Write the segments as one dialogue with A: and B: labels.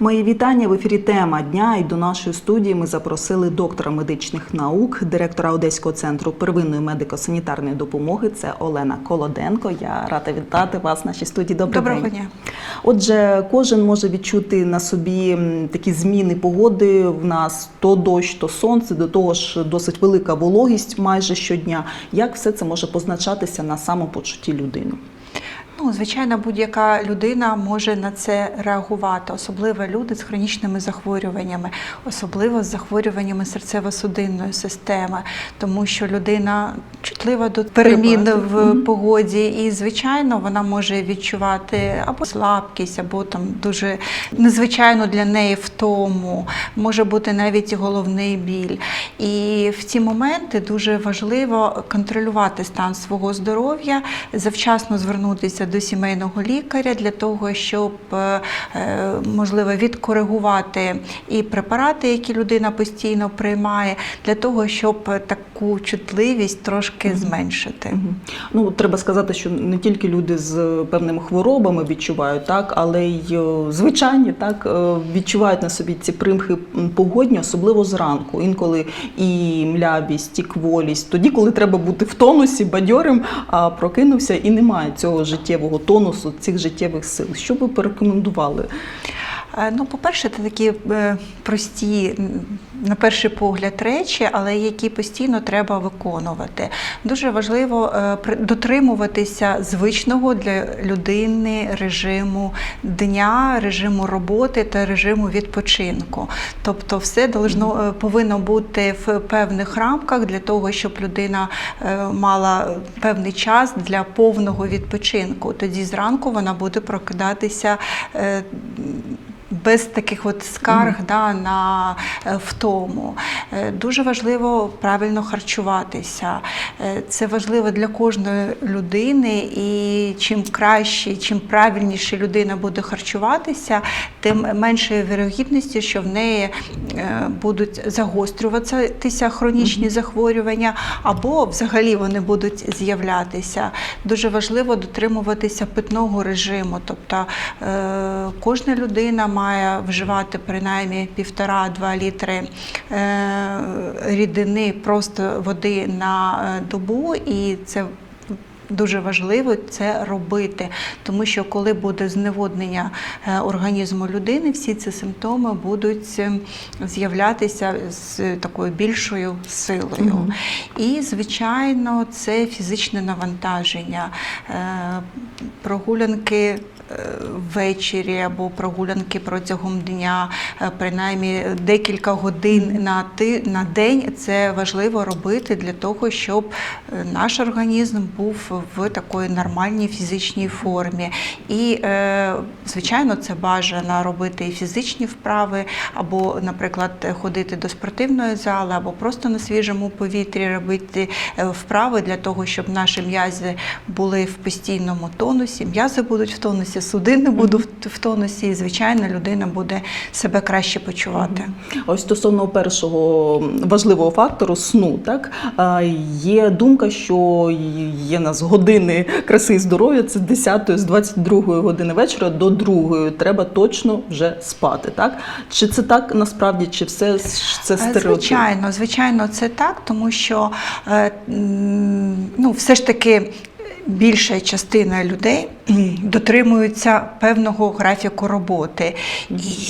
A: Мої вітання в ефірі тема дня. І до нашої студії ми запросили доктора медичних наук, директора Одеського центру первинної медико-санітарної допомоги. Це Олена Колоденко. Я рада вітати вас в нашій студії. Добрий
B: Доброго
A: день.
B: дня.
A: Отже, кожен може відчути на собі такі зміни погоди. В нас то дощ, то сонце, до того ж досить велика вологість майже щодня. Як все це може позначатися на самопочутті людини?
B: Ну, звичайно, будь-яка людина може на це реагувати, особливо люди з хронічними захворюваннями, особливо з захворюваннями серцево-судинної системи, тому що людина чутлива до перемін в погоді, і звичайно вона може відчувати або слабкість, або там дуже незвичайно для неї втому, може бути навіть головний біль. І в ці моменти дуже важливо контролювати стан свого здоров'я, завчасно звернутися до сімейного лікаря для того, щоб е, е, можливо відкоригувати і препарати, які людина постійно приймає, для того, щоб таку чутливість трошки зменшити.
A: Ну треба сказати, що не тільки люди з певними хворобами відчувають, так, але й е, звичайні так відчувають на собі ці примхи погодні, особливо зранку. Інколи і млявість, і кволість. Тоді, коли треба бути в тонусі, бадьорим, а прокинувся і немає цього життєвого тонусу, цих життєвих сил. Що ви порекомендували?
B: Е, Ну, по-перше, це такі е, прості, на перший погляд, речі, але які постійно треба виконувати. Дуже важливо е, дотримуватися звичного для людини режиму дня, режиму роботи та режиму відпочинку. Тобто, все должно, повинно бути в певних рамках для того, щоб людина мала певний час для повного відпочинку. Тоді зранку вона буде прокидатися. Без таких от скарг да, на е, втому. Е, Дуже важливо правильно харчуватися. Е, Це важливо для кожної людини, і чим краще, чим правильніше людина буде харчуватися, тим менше вірогідності, що в неї будуть загострюватися хронічні захворювання, або взагалі вони будуть з'являтися. Дуже важливо дотримуватися питного режиму. Тобто кожна людина має вживати принаймні півтора-два літри е, рідини просто води на е, добу, і це Дуже важливо це робити, тому що коли буде зневоднення е, організму людини, всі ці симптоми будуть е, з'являтися з такою більшою силою.
A: Мгм.
B: І, звичайно, це фізичне навантаження, прогулянки. Ввечері або прогулянки протягом дня, е, принаймні декілька годин на ти на день. Це важливо робити для того, щоб е, наш організм був в такої нормальній фізичній формі. І, е, звичайно, це бажано робити і фізичні вправи, або, наприклад, ходити до спортивної зали, або просто на свіжому повітрі робити вправи для того, щоб наші м'язи були в постійному тонусі. М'язи будуть в тонусі, судини будуть в- в тонусі, і звичайно, людина буде себе краще почувати.
A: Ось стосовно першого важливого фактору сну, так є думка, що є нас години краси і здоров'я. Це з 10 з 22 години вечора до 2 Треба точно вже спати. Так чи це так насправді, чи все це
B: Е,
A: стереотип?
B: Звичайно, звичайно, це так, тому що е, ну, все ж таки. Більша частина людей дотримуються певного графіку роботи.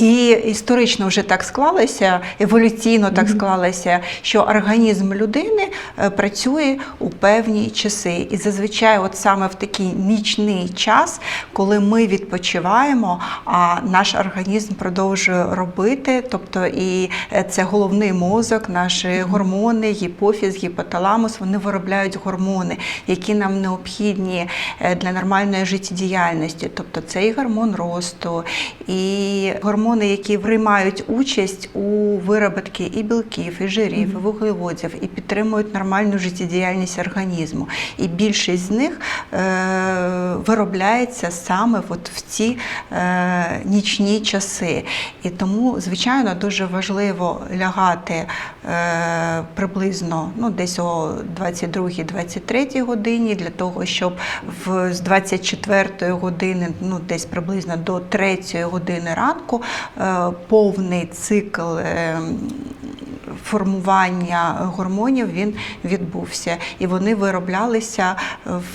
B: І історично вже так склалося, еволюційно так склалося, що організм людини е, працює у певні часи. І зазвичай, от саме в такий нічний час, коли ми відпочиваємо, а наш організм продовжує робити, тобто і е, це головний мозок, наші гормони, гіпофіз, гіпоталамус, вони виробляють гормони, які нам необхідні е, для нормальної життєдіяльності. Тобто це і гормон росту, і гормони, які приймають участь у вироботці і білків, і жирів, і вуглеводів, і підтримують нормальну життєдіяльність організму. І більшість з них е, виробляється саме от в ці е, нічні часи. І тому, звичайно, дуже важливо лягати приблизно ну, десь о 22-23 годині, для того, щоб в, з 24 години, ну, десь приблизно до 3 години ранку, е, повний цикл. Формування гормонів він відбувся, і вони вироблялися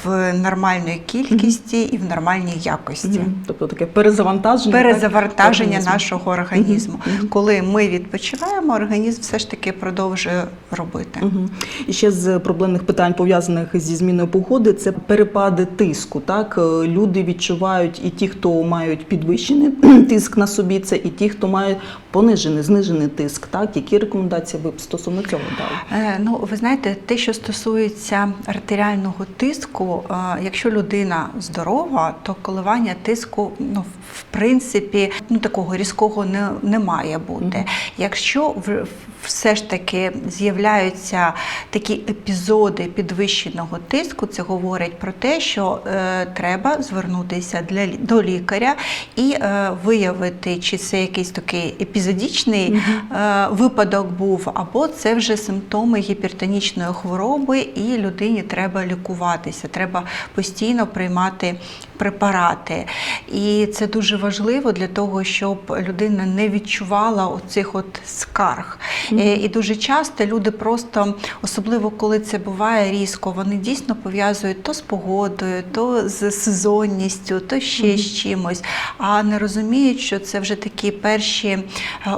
B: в нормальної кількості і в нормальній якості.
A: Мгм. Тобто таке перезавантаження. так,
B: Перезавантаження
A: організму.
B: нашого організму.
A: Мгм, мгм.
B: Коли ми відпочиваємо, організм все ж таки продовжує робити.
A: Мгм. І ще з проблемних питань пов'язаних зі зміною погоди це перепади тиску. Так Е, люди відчувають і ті, хто мають підвищений тиск на собі, це і ті, хто мають понижений, знижений тиск. Так, які рекомендації ви б стосовно цього дали?
B: Е, Ну, ви знаєте, те, що стосується артеріального тиску, е, якщо людина здорова, то коливання тиску, ну, в принципі, ну такого різкого не, не має бути. Якщо в- все ж таки з'являються такі епізоди підвищеного тиску, це говорить про те, що е, треба звернутися для, до лікаря і е, виявити, чи це якийсь такий епізодичний е, випадок був, або це вже симптоми гіпертонічної хвороби, і людині треба лікуватися, треба постійно приймати препарати. І це дуже важливо для того, щоб людина не відчувала оцих от скарг. Е, І дуже часто люди просто, особливо коли це буває різко, вони дійсно пов'язують то з погодою, то з сезонністю, то ще з чимось, а не розуміють, що це вже такі перші е,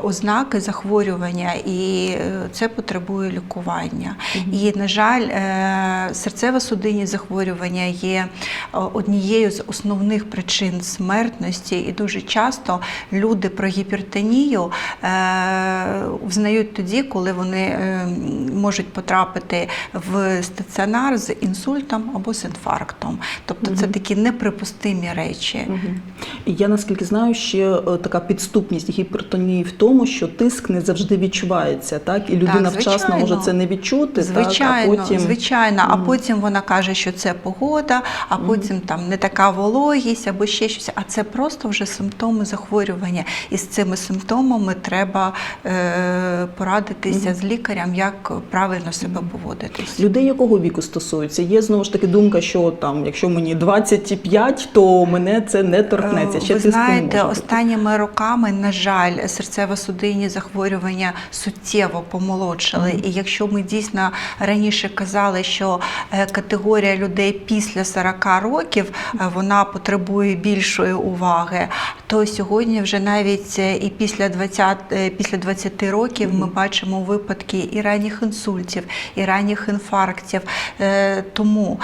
B: ознаки захворювання, і е, це потребує лікування. І, на жаль, серцево-судинні захворювання є однією з основних причин смертності, і дуже часто люди про гіпертонію е, взнають тоді, коли вони е, можуть потрапити в стаціонар з інсультом або з інфарктом. Тобто це такі неприпустимі речі.
A: Я наскільки знаю, ще е, така підступність гіпертонії в тому, що тиск не завжди відчувається, так і людина вчасно може це не відчути.
B: Звичайно,
A: так, а потім
B: звичайно. А потім вона каже, що це погода, а потім там не така вологість або ще щось. А це просто вже симптоми захворювання. І з цими симптомами треба е, порадитися з лікарем, як правильно себе поводитись.
A: людей якого віку стосується? Є знову ж таки думка, що там, якщо мені 25, то мене це не торкнеться. Ще
B: Е, Ви
A: тиск не
B: знаєте, останніми роками, на жаль, серцево-судинні захворювання суттєво помолодшали. І якщо ми дійсно раніше казали, що е, категорія людей після 40 років е, вона потребує більшої уваги, то сьогодні вже навіть е, і після 20, е, після 20 років ми бачимо випадки і ранніх інсультів, і ранніх інфарктів. Е, Тому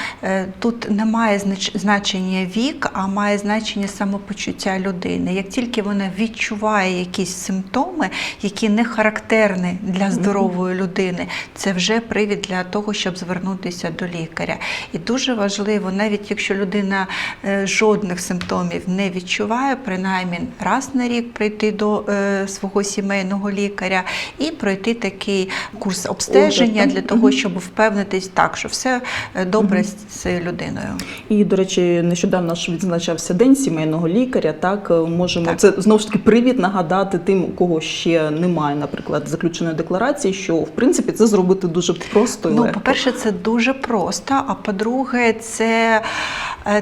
B: тут немає знач- значення вік, а має значення самопочуття людини. Як тільки вона відчуває якісь симптоми, які не характерні для здорової людини, це вже привід для того, щоб звернутися до лікаря. І дуже важливо, навіть якщо людина жодних симптомів не відчуває, принаймні раз на рік прийти до е, свого сімейного лікаря і пройти такий курс обстеження для того, щоб впевнитись так, що все е, добре з цією людиною.
A: І, до речі, нещодавно ж відзначався день сімейного лікаря. Так е, можемо
B: Так.
A: це знову ж таки привід нагадати тим, у кого ще немає, наприклад, заключеної декларації, що в принципі це зробити дуже просто і
B: Ну,
A: легко.
B: по-перше, це дуже просто. А по-друге, це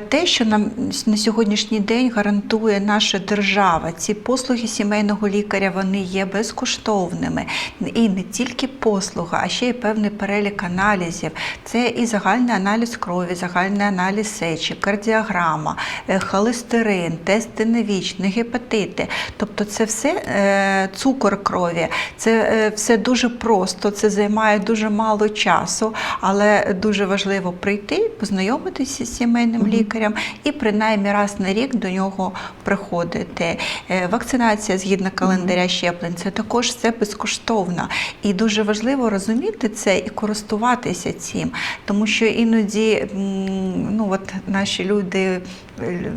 B: те, що нам на сьогоднішній день гарантує наша держава. Ці послуги сімейного лікаря вони є безкоштовними. І не тільки послуга, а ще й певний перелік аналізів. Це і загальний аналіз крові, загальний аналіз сечі, кардіограма, е, холестерин, тести на вічні, гепатити. Тобто, це все е, цукор крові, це е, все дуже просто, це займає дуже мало часу, але дуже важливо прийти, познайомитися з сімейним лікарем і принаймні раз на рік до нього приходити. Е, Вакцинація згідно календаря щеплень це також все безкоштовно. І дуже важливо розуміти це і користуватися цим, тому що іноді ну, от наші люди. е,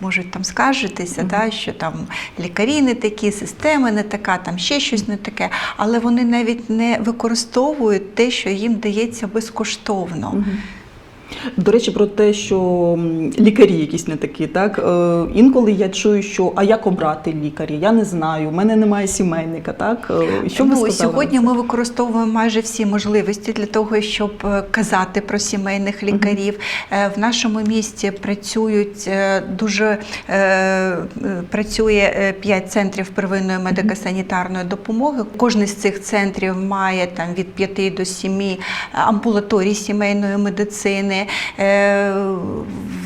B: Можуть там скаржитися, да, що там лікарі не такі, система не така, там ще щось не таке, але вони навіть не використовують те, що їм дається безкоштовно.
A: Мгм. До речі, про те, що лікарі якісь не такі, так е, інколи я чую, що а як обрати лікаря? Я не знаю, у мене немає сімейника. Так Е, що ви
B: ну,
A: сказали
B: сьогодні ми використовуємо майже всі можливості для того, щоб е, казати про сімейних лікарів. Е, В нашому місті працюють дуже працює 5 центрів первинної медико-санітарної допомоги. Кожен з цих центрів має там від 5 до 7 амбулаторій сімейної медицини. Е,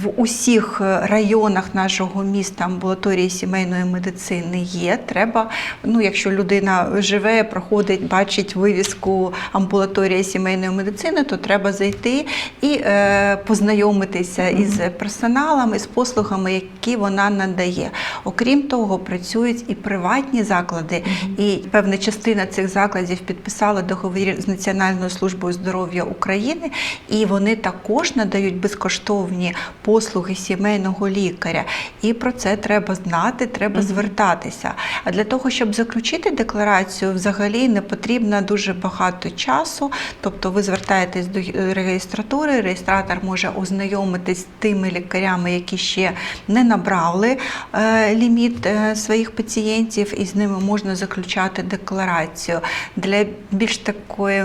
B: В усіх районах нашого міста амбулаторії сімейної медицини є. Треба, ну якщо людина живе, проходить, бачить вивіску амбулаторія сімейної медицини, то треба зайти і е, познайомитися із персоналом, із послугами, які вона надає. Окрім того, працюють і приватні заклади, і певна частина цих закладів підписала договір з Національною службою здоров'я України, і вони також надають безкоштовні послуги сімейного лікаря. І про це треба знати, треба звертатися. А для того, щоб заключити декларацію, взагалі не потрібно дуже багато часу. Тобто ви звертаєтесь до реєстратури, реєстратор може ознайомитись з тими лікарями, які ще не набрали е, ліміт е, своїх пацієнтів, і з ними можна заключати декларацію. Для більш такої.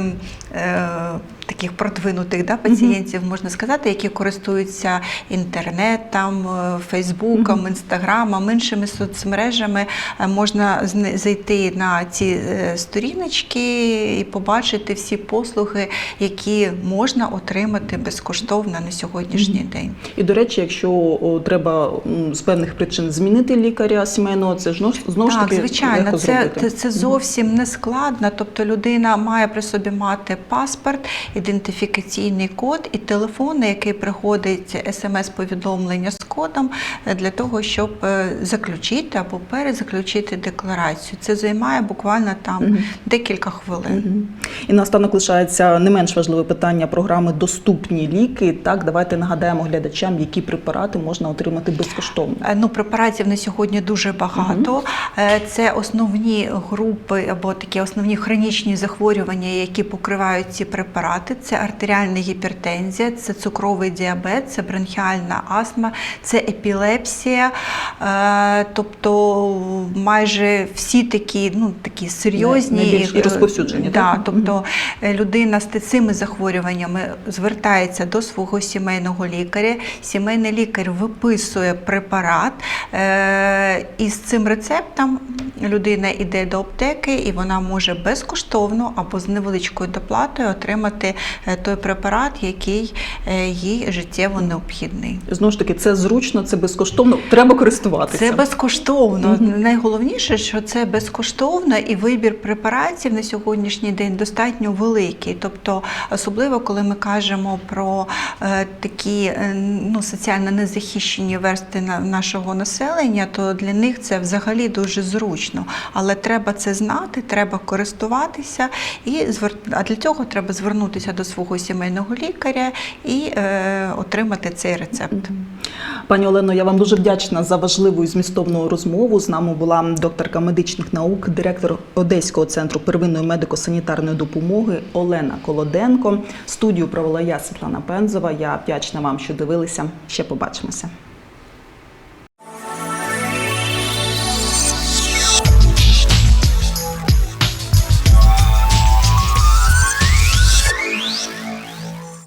B: Е, Таких продвинутих да, пацієнтів можна сказати, які користуються інтернетом, е, Фейсбуком, Інстаграмом, іншими соцмережами, е, можна зайти на ці е, сторіночки і побачити всі послуги, які можна отримати безкоштовно на сьогоднішній день.
A: І до речі, якщо треба з певних причин змінити лікаря сімейного, це ж знову ж- таки
B: звичайно, це, це, це зовсім не складно. Тобто людина має при собі мати паспорт, ідентифікаційний код і телефон, на який приходить смс-повідомлення з кодом е, для того, щоб е, заключити або перезаключити декларацію. Це займає буквально там декілька хвилин.
A: Мгм. І наостанок лишається не менш важливе питання програми Доступні ліки. Так, давайте нагадаємо глядачам, які препарати можна отримати безкоштовно.
B: Е, Ну, препаратів на сьогодні дуже багато. Е, Це основні групи або такі основні хронічні захворювання, які покривають ці препарати. Це артеріальна гіпертензія, це цукровий діабет, це бронхіальна астма, це епілепсія. Е, Тобто майже всі такі, ну, такі серйозні
A: і
B: е,
A: розповсюджені,
B: Да,
A: так?
B: тобто людина з цими захворюваннями звертається до свого сімейного лікаря. Сімейний лікар виписує препарат, е, і з цим рецептом людина йде до аптеки, і вона може безкоштовно або з невеличкою доплатою отримати той препарат, який їй життєво необхідний.
A: Знову ж таки, це зручно, це безкоштовно. Треба користуватися.
B: Це безкоштовно.
A: Мгм.
B: Найголовніше, що це безкоштовно, і вибір препаратів на сьогоднішній день достатньо великий. Тобто, особливо коли ми кажемо про е, такі е, ну, соціально незахищені версти на- нашого населення, то для них це взагалі дуже зручно. Але треба це знати, треба користуватися, і звер- а для цього треба звернутися до свого сімейного лікаря і е, отримати цей рецепт.
A: Пані Олено, я вам дуже вдячна за важливу і змістовну розмову. З нами була докторка медичних наук, директор Одеського центру первинної медико-санітарної допомоги Олена Колоденко. Студію провела я Світлана Пензова. Я вдячна вам, що дивилися. Ще побачимося.